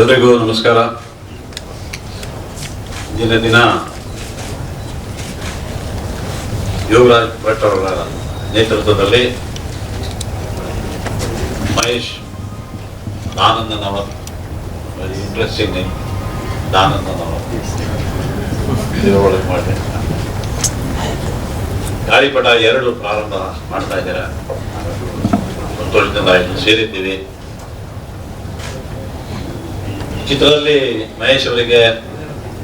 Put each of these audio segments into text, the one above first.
ಎಲ್ರಿಗೂ ನಮಸ್ಕಾರ. ದಿನ ದಿನ ಯೋಗರಾಜ್ ಭಟ್ ಅವರ ನೇತೃತ್ವದಲ್ಲಿ Mahesh Anandanavar very interesting name Anandanavar ಒಳಗೆ ಮಾಡಿ ಗಾಳಿಪಟ ಎರಡು ಪ್ರಾರಂಭ ಮಾಡ್ತಾ ಇದ್ದಾರೆ. ಸಂತೋಷದಿಂದ ಸೇರಿದ್ದೀವಿ. ಚಿತ್ರದಲ್ಲಿ ಮಹೇಶ್ ಅವರಿಗೆ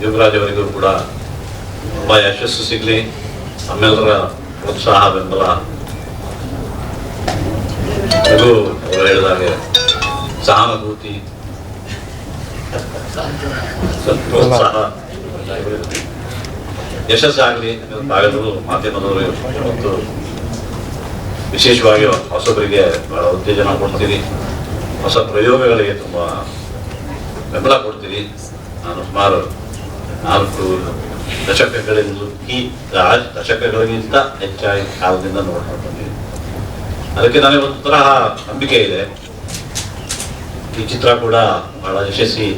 ಯುವರಾಜ್ ಅವರಿಗೂ ಕೂಡ ತುಂಬ ಯಶಸ್ಸು ಸಿಗಲಿ. ನಮ್ಮೆಲ್ಲರ ಪ್ರೋತ್ಸಾಹ ಬೆಂಬಲ. ಇದು ಅವರು ಹೇಳಿದಾಗೆ ಸಹಾನುಭೂತಿ. ಪ್ರೋತ್ಸಾಹ ಯಶಸ್ಸಾಗಲಿ ತಾವೆಲ್ಲರೂ ಮಾಧ್ಯಮದವರು ಮತ್ತು ವಿಶೇಷವಾಗಿ ಹೊಸಬರಿಗೆ ಬಹಳ ಉತ್ತೇಜನ ಕೊಡ್ತೀರಿ. ಹೊಸ ಪ್ರಯೋಗಗಳಿಗೆ ತುಂಬ ಬೆಂಬಲ ಕೊಡ್ತೀರಿ ನಾನು ಸುಮಾರು ನಾಲ್ಕು ದಶಕಗಳಿಂದ ಈ ದಶಕಗಳಿಗಿಂತ ಹೆಚ್ಚಾಗಿ ಕಾಲದಿಂದ ನೋಡ್ಕೊಂಡು ಬಂದಿದ್ದೀನಿ ಅದಕ್ಕೆ ನನಗೆ ಒಂದು ತರಹ ನಂಬಿಕೆ ಇದೆ. ಈ ಚಿತ್ರ ಕೂಡ ಬಹಳ ಯಶಸ್ವಿ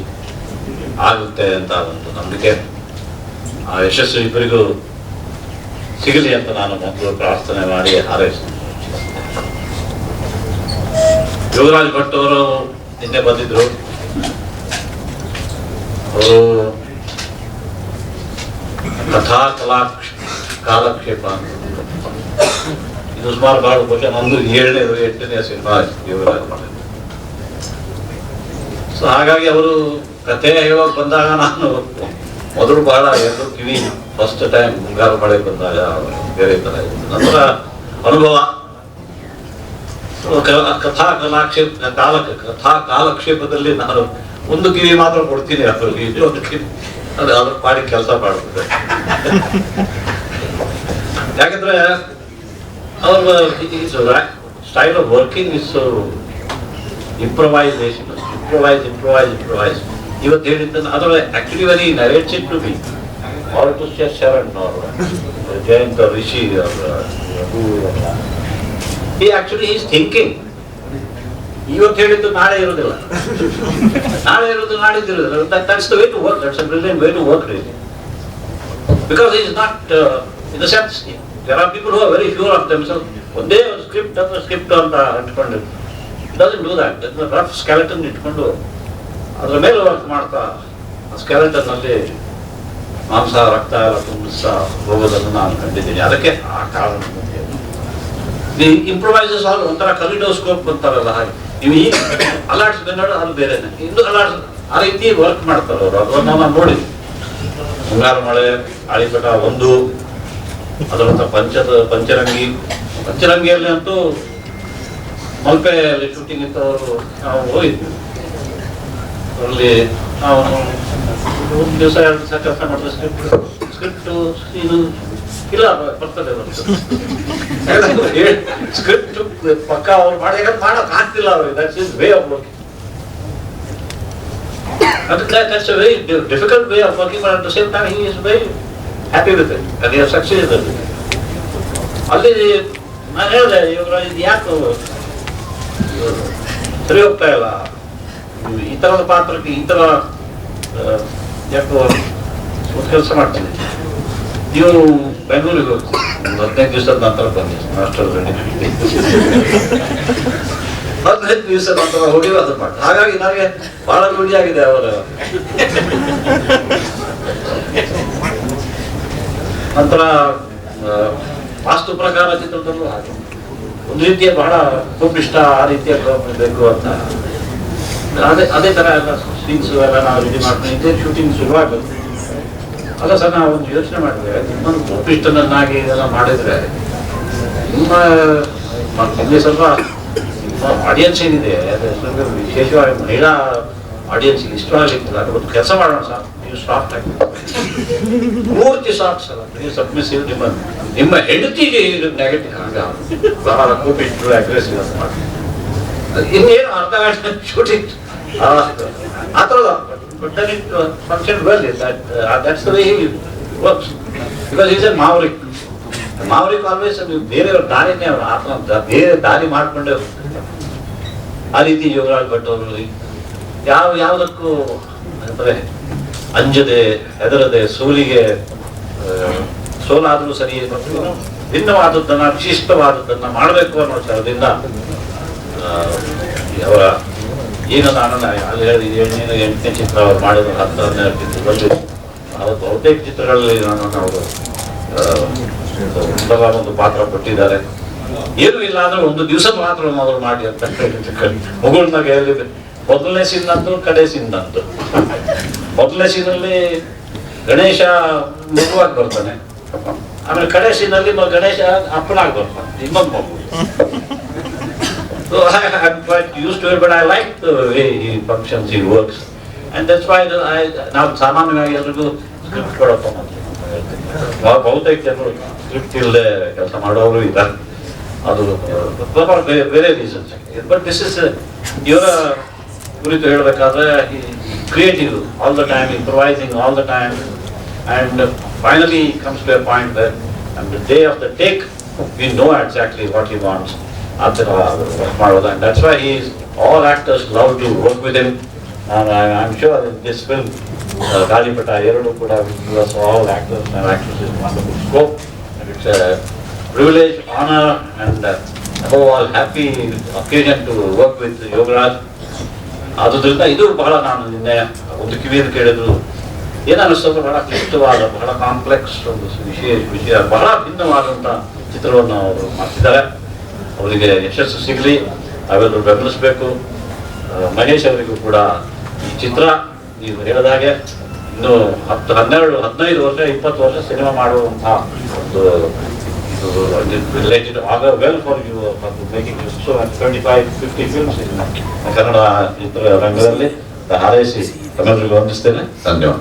ಆಗುತ್ತೆ ಅಂತ ಒಂದು ನಂಬಿಕೆ. ಆ ಯಶಸ್ಸು ಇಬ್ಬರಿಗೂ ಸಿಗಲಿ ಅಂತ ನಾನು ಮೊದಲು ಪ್ರಾರ್ಥನೆ ಮಾಡಿ ಹಾರೈಸ್ತೀನಿ. ಯೋಗರಾಜ್ ಭಟ್ ಅವರು ನಿನ್ನೆ ಬಂದಿದ್ರು. ಅವರು ಕಥಾ ಕಲಾ ಕಾಲಕ್ಷೇಪ. ಇದು ಸುಮಾರು ಭಾಳ ಬಹುಶಃ ನಂದು ಏಳನೇದು ಎಂಟನೇ ಸಿನಿಮಾ ಮಾಡಿದ್ದು. ಸೊ ಹಾಗಾಗಿ ಅವರು ಕಥೆ ಹೇಳೋಕ್ ಬಂದಾಗ ನಾನು ಮೊದಲು ಬಹಳ ಎರಡು ಕಿವಿ ಫಸ್ಟ್ ಟೈಮ್ ಮುಂಗಾರು ಮಳೆ ಬಂದಾಗ ಬೇರೆ ತರ ಇತ್ತು. ನಂತರ ಅನುಭವ. ಕಥಾ ಕಲಾಕ್ಷೇಪ ಕಾಲ ಕಥಾ ಕಾಲಕ್ಷೇಪದಲ್ಲಿ ನಾನು ಒಂದು ಕಿವಿ ಮಾತ್ರ ಕೊಡ್ತೀನಿ ಅದ್ರಲ್ಲಿ ಇನ್ನೊಂದು ಕಿವಿ. ಅದು ಅದ್ರ ಪಾಡಿ ಕೆಲಸ ಮಾಡ್ತದೆ ಯಾಕಂದ್ರೆ ಅವ್ರ style of working is improvisation improvise improvise improvise ಇವತ್ತು ಹೇಳಿದ್ದನ್ನು ಅದರ actually very narrates it to be ಅವ್ರ ಟು ಶರಣ್ ಅವ್ರ, ಜಯಂತ ಋಷಿ ಅವರ ಈ ಆಕ್ಚುಲಿ ಈಸ್ ಥಿಂಕಿಂಗ್ ಇವತ್ತು ಹೇಳಿದ್ದು ನಾಳೆ ಇರೋದಿಲ್ಲ ನಾಳೆ ಇರೋದು ನಾಳೆ the way to work because is not in the sense there are people who are very sure of themselves ಒಂದೇ ಒಂದು ಸ್ಕ್ರಿಪ್ಟ್ ಅಥವಾ ಸ್ಕ್ರಿಪ್ಟ್ ಅಂತ ಅಂಟ್ಕೊಂಡು doesn't do that rough skeleton ಇಟ್ಕೊಂಡು, ಅದರ ಮೇಲೆ ವರ್ಕ್ ಮಾಡ್ತಾ, ಆ ಸ್ಕೆಲೆಟನ್ ಅಲ್ಲಿ ಮಾಂಸ, ರಕ್ತ ಎಲ್ಲ ತುಂಬಿಸ್ತಾ ಹೋಗೋದನ್ನು ನಾನು ಕಂಡಿದ್ದೀನಿ. ಅದಕ್ಕೆ ಆ ಕಾರಣ ದಿ ಇಂಪ್ರೊವೈಸಸ್ ಆಲ್ ಒಂಥರ ಕಲಿಡೋಸ್ಕೋಪ್ ಅಂತಾರಲ್ಲ ಹಾಗೆ. ನೀವು ಈಗ ಅಲಾಟ್ಸ್ ಕನ್ನಡ ಅದು ಬೇರೆನೆ. ಇಂದು ಅಲಾಡ್ಸ ಆ ರೀತಿ ವರ್ಕ್ ಮಾಡ್ತಾರೆ ಅವರು. ಅದನ್ನ ನಾನು ನೋಡಿದ್ವಿ ಮುಂಗಾರು ಮಳೆ, ಆಳಿಪಟ ಒಂದು ಅದರಂತ ಪಂಚದ, ಪಂಚರಂಗಿ. ಪಂಚರಂಗಿಯಲ್ಲಿ ಅಂತೂ ಮಲ್ಪೆಯಲ್ಲಿ ಶೂಟಿಂಗ್ ಇದ್ದವರು ನಾವು ಹೋಗಿದ್ವಿ. ಅದರಲ್ಲಿ ನಾವು ಒಂದು ದಿವಸ, ಎರಡು ದಿವಸ ಕೆಲಸ ಮಾಡ್ತಾರೆ ಸ್ಕ್ರಿಪ್ಟ್ ಸ್ಕ್ರಿಪ್ಟ್ ಇದು ಇಲ್ಲ, ಬರ್ತದೆ ಸ್ಕ್ರಿಪ್ಟ್ ಪಕ್ಕ ಅವ್ರು ಮಾಡಿದ ಮಾಡಕ್ ಆಗ್ತಿಲ್ಲ ಅವ್ರಿಗೆ. ಇಸ್ ವೇ ಆಫ್ ವರ್ಕಿಂಗ್ ಅದಕ್ಕೆ that's difficult way of working but at the same time he is very happy with it ಯಾವ ಸಕ್ಸಸ್ ಅಲ್ಲಿ ನಾನು ಹೇಳಿದೆ, ಇವರು ಇದು ಯಾಕೆ ಸರಿ ಹೋಗ್ತಾ ಇಲ್ಲ? ಈ ತರದ ಪಾತ್ರಕ್ಕೆ ಈ ಥರ ಯಾಕೋ ಕೆಲಸ ಮಾಡ್ತೀನಿ ನೀವು ಬೆಂಗಳೂರಿಗೆ ಹೋಗ್ತೀವಿ ಒಂದು ಹದಿನೈದು ದಿವಸದ ನಂತರ ಬನ್ನಿ, ಮಾಸ್ಟರ್ ಹದಿನೈದು ದಿವಸ ನಂತರ ಹೋಗಿ ಅದು ಮಾಡಿ ಹಾಗಾಗಿ ನನಗೆ ಬಹಳ ರೂಢಿ ಆಗಿದೆ ಅವರ. ನಂತರ ವಾಸ್ತು ಪ್ರಕಾರ ಚಿತ್ರದಲ್ಲೂ ಹಾಗೆ. ಒಂದು ರೀತಿಯ ಬಹಳ ಕೋಪಿಷ್ಟ ಆ ರೀತಿಯ ಬೇಕು ಅಂತ. ಅದೇ ಅದೇ ತರ ಎಲ್ಲ ಸೀನ್ಸ್ ಎಲ್ಲ ನಾವು ರೆಡಿ ಮಾಡ್ಕೊಂಡು ಶೂಟಿಂಗ್ ಶುರುವಾಗುತ್ತೆ ಅಲ್ಲ ಸರ್, ನಾವು ಒಂದು ಯೋಚನೆ ಮಾಡಿದ್ರೆ ನಿಮ್ಮನ್ನು ಕೋಪಿಷ್ಟನನ್ನಾಗಿ ಇದೆಲ್ಲ ಮಾಡಿದ್ರೆ ನಿಮ್ಮ ಇಲ್ಲಿ ಸ್ವಲ್ಪ ಆಡಿಯನ್ಸ್ ಏನಿದೆ ವಿಶೇಷವಾಗಿ ಮಹಿಳಾ ಆಡಿಯನ್ಸ್ ಇಷ್ಟವಾಗಿರ್ತಿಲ್ಲ ಅದು ಒಂದು ಕೆಲಸ ಮಾಡೋಣ ಸರ್. ನೀವು ಸಾಫ್ಟ್ ಆಗಿ. ಪೂರ್ತಿ ಸಾಫ್ಟ್ ಸರ್. ನೀವು ಸಬ್ಮಿಸಿವ್ ನಿಮ್ಮ ನಿಮ್ಮ ಹೆಂಡತಿಗೆ ನೆಗೆಟಿವ್ ಆಗ ಬಹಳ ಕೋಪಿಷ್ಟು ಅಗ್ರೆಸಿವ್ ಅಂತ ಮಾಡಿ ಇನ್ನೇನು ಅರ್ಧ ಗಂಟೆ ಶೂಟಿಂಗ್ ಆ ಥರದ but that it function well that that's the way works because is a maverick maverick always ನೀವು ಬೇರೆಯವ್ರ ದಾರಿನೇ ಅವರ ಆತ್ಮ ಬೇರೆ ದಾರಿ ಮಾಡ್ಕೊಂಡೇ. ಆ ರೀತಿ ಯೋಗರಾಜ್ ಭಟ್ ಅವರು ಯಾವ ಯಾವುದಕ್ಕೂ ಅಂದರೆ ಅಂಜದೆ ಹೆದರದೆ ಸೋಲಿಗೆ ಆ, ಸೋಲಾದರೂ ಸರಿ ಭಿನ್ನವಾದದ್ದನ್ನ ವಿಶಿಷ್ಟವಾದದ್ದನ್ನ ಮಾಡಬೇಕು ಅನ್ನೋ ಆ, ಅವರ ಏನು ನಾನು ಅಲ್ಲಿ ಹೇಳಿದ ಏಳನೇ ಎಂಟನೇ ಚಿತ್ರ ಅವ್ರು ಮಾಡಿದ ಹತ್ತು ಚಿತ್ರದಲ್ಲಿ ಅವರು ಬಹುತೇಕ ಚಿತ್ರಗಳಲ್ಲಿ ನಾನು ಅವರು ಒಂದು ಪಾತ್ರ ಕೊಟ್ಟಿದ್ದಾರೆ. ಏನು ಇಲ್ಲ ಅಂದ್ರೆ ಒಂದು ದಿವಸ ಮಾತ್ರ ಮೊದಲು ಮಾಡಿ ಅಂತ ಮುಗುಳ್ನಾಗ ಹೇಳಿದ್ರೆ ಮೊದಲನೇ ಸೀನ್ನಂತೂ ಕಡೆ ಸೀನ್ನಂತೂ ಮೊದಲನೇ ಸೀನಲ್ಲಿ ಗಣೇಶ ಮಗುವಾಗಿ ಬರ್ತಾನೆ. ಆಮೇಲೆ ಕಡೆ ಸೀನಲ್ಲಿ ಗಣೇಶ ಅಪ್ಪನಾಗಿ ಬರ್ತಾನೆ ಇನ್ನೊಂದು ಮಗು. So I, I'm quite used to it, but I like the way he functions, he works. And that's why the- I, ನಾವು ಸಾಮಾನ್ಯವಾಗಿ ಎಲ್ರಿಗೂ ಸ್ಕ್ರಿಪ್ಟ್ ಕೊಡಪ್ಪ ಅಂತ ಹೇಳ್ತೀನಿ. ಬಹು- ಬಹುತೇಕ ಜನರು ಸ್ಕ್ರಿಪ್ಟ್ ಇಲ್ಲದೆ ಕೆಲಸ ಮಾಡೋರು ಇದ್ದಾರೆ ಅದು for ಬೇರೆ ಬೇರೆ ರೀಸನ್ಸ್ ಬಟ್ ದಿಸ್ ಇಸ್ ಇವರ ಕುರಿತು ಹೇಳಬೇಕಾದ್ರೆ creative all the time improvising all the time and finally comes to a point where on the day of the take, we know exactly what he wants. ಆ ಥರ work ಮಾಡೋದು why he is, all actors love to work with him. And I I'm sure in this film, uh, ಗಾಳಿಪಟ ಎರಡು ಕೂಡ us all actors and actresses wonderful scope. And it's a privilege, honor and uh, above all happy occasion to work with Yogaraj. ಆದುದರಿಂದ ಇದು ಬಹಳ ನಾನು ನಿನ್ನೆ ಒಂದು ಕಿವಿಯನ್ನು ಕೇಳಿದ್ರು ಏನನ್ನಿಸ್ತದೆ ಬಹಳ ಕ್ಲಿಷ್ಟವಾದ ಬಹಳ ಕಾಂಪ್ಲೆಕ್ಸ್ ಒಂದು ವಿಷಯ ವಿಷಯ ಬಹಳ ಭಿನ್ನವಾದಂಥ ಚಿತ್ರವನ್ನು ಅವರು ಮಾಡ್ತಿದ್ದಾರೆ ಅವರಿಗೆ ಯಶಸ್ಸು ಸಿಗಲಿ ಅವೆಲ್ಲರೂ ಬೆಂಬಲಿಸಬೇಕು. ಮಹೇಶ್ ಅವರಿಗೂ ಕೂಡ ಈ ಚಿತ್ರ ನೀವು ಹೇಳಿದಾಗೆ ಇನ್ನು ಹತ್ತು ಹನ್ನೆರಡು, ಹದಿನೈದು ವರ್ಷ, ಇಪ್ಪತ್ತು ವರ್ಷ ಸಿನಿಮಾ ಮಾಡುವಂತಹ ಒಂದು ರಿಲೇಟೆಡ್ ಆಗ well for you making twenty five fifty films Kannada ಚಿತ್ರ ರಂಗದಲ್ಲಿ ಹಾರೈಸಿ ತಮ್ಮೆಲ್ಲರಿಗೂ ವಂದಿಸ್ತೇನೆ. ಧನ್ಯವಾದ.